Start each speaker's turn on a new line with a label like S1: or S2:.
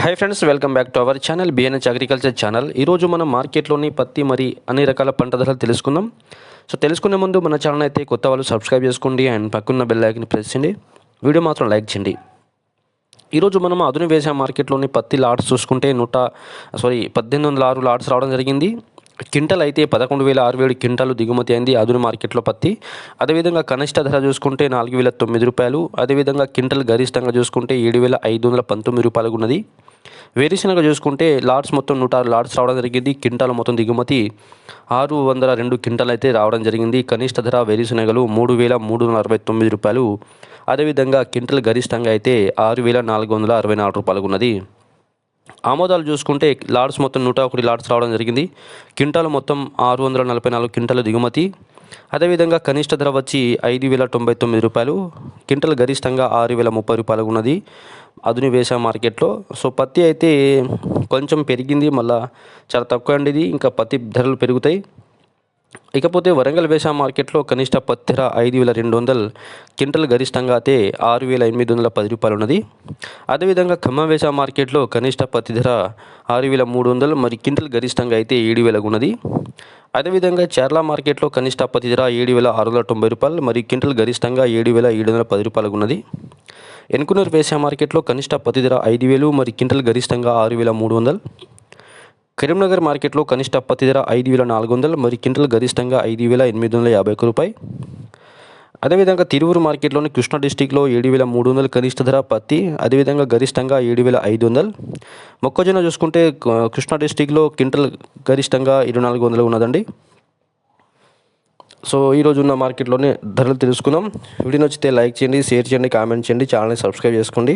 S1: Hi friends welcome back to our channel BNH agriculture channel ఈరోజు మనం మార్కెట్లోని పత్తి మరి అన్ని రకాల పంట ధరలు తెలుసుకుందాం. సో తెలుసుకునే ముందు మన ఛానల్ అయితే కొత్త వాళ్ళు సబ్స్క్రైబ్ చేసుకోండి అండ్ పక్కన్న బెల్ ఐకన్ ప్రెస్ చేయండి. వీడియో మాత్రం లైక్ చేయండి. ఈరోజు మనం అదును వేసే మార్కెట్లోని పత్తి లాట్స్ చూసుకుంటే నూట సారీ పద్దెనిమిది వందల ఆరు లాట్స్ రావడం జరిగింది. క్వింటల్ అయితే పదకొండు వేల ఆరు వేలు క్వింటాలు దిగుమతి అయింది అదును మార్కెట్లో పత్తి. అదేవిధంగా కనిష్ట ధర చూసుకుంటే నాలుగు వేల తొమ్మిది రూపాయలు. అదేవిధంగా క్వింటల్ గరిష్టంగా చూసుకుంటే ఏడు వేల ఐదు వందల పంతొమ్మిది రూపాయలు ఉన్నది. వేరుశనగ చూసుకుంటే లాట్స్ మొత్తం నూట ఆరు లాట్స్ రావడం జరిగింది క్వింటాల్ మొత్తం దిగుమతి ఆరు వందల రెండు క్వింటాల్ అయితే రావడం జరిగింది. కనిష్ట ధర వేరుశనగలు మూడు వేల మూడు వందల అరవై తొమ్మిది రూపాయలు. అదేవిధంగా క్వింటల్ గరిష్టంగా అయితే ఆరు వేల నాలుగు వందల అరవై నాలుగు రూపాయలు ఉన్నది. ఆమోదాలు చూసుకుంటే లాడ్స్ మొత్తం నూట ఒకటి లాడ్స్ రావడం జరిగింది. క్వింటాలు మొత్తం ఆరు వందల నలభై నాలుగు క్వింటాలు దిగుమతి. అదేవిధంగా కనిష్ట ధర వచ్చి ఐదు వేల తొంభై తొమ్మిది రూపాయలు. క్వింటల్ గరిష్టంగా ఆరు వేల ముప్పై రూపాయలు ఉన్నది. అదుని వేసా మార్కెట్లో. సో పత్తి అయితే కొంచెం పెరిగింది మళ్ళా చాలా తక్కువ అండి ఇంకా పత్తి ధరలు పెరుగుతాయి. ఇకపోతే వరంగల్ వేసా మార్కెట్లో కనిష్ట పత్తి ధర ఐదు వేల రెండు వందలు క్వింటల్ గరిష్టంగా అయితే ఆరు వేల ఎనిమిది వందల పది రూపాయలు ఉన్నది. అదేవిధంగా ఖమ్మం వేసా మార్కెట్లో కనిష్ట పత్తి ధర ఆరు వేల మూడు వందలు మరి క్వింటల్ గరిష్టంగా అయితే ఏడు వేలకు ఉన్నది. అదేవిధంగా చర్ల మార్కెట్లో కనిష్ట పత్తి ధర ఏడు వేల ఆరు వందల తొంభై రూపాయలు మరి క్వింటల్ గరిష్టంగా ఏడు వేల ఏడు వందల పది రూపాయలకు ఉన్నది. ఎన్కునూరు వ్యవసాయ మార్కెట్లో కనిష్ట పత్తి ధర ఐదు వేలు మరి క్వింటల్ గరిష్టంగా ఆరు వేల మూడు వందలు. కరీంనగర్ మార్కెట్లో కనిష్ట పత్తి ధర ఐదు వేల నాలుగు వందలు మరి క్వింటల్ గరిష్టంగా ఐదు వేల ఎనిమిది వందల యాభై ఒక్క రూపాయి. అదేవిధంగా తిరువురు మార్కెట్లోని కృష్ణా డిస్టిక్లో ఏడు వేల మూడు వందలు కనిష్ట ధర పత్తి అదేవిధంగా గరిష్టంగా ఏడు వేల ఐదు వందలు. మొక్కజొన్న చూసుకుంటే కృష్ణా డిస్టిక్లో క్వింటల్ గరిష్టంగా ఇరవై నాలుగు వందలు ఉన్నదండి. సో ఈరోజు ఉన్న మార్కెట్లోనే ధరలు తెలుసుకుందాం. వీడియో నచ్చితే లైక్ చేయండి షేర్ చేయండి కామెంట్ చేయండి ఛానల్ని సబ్స్క్రైబ్ చేసుకోండి.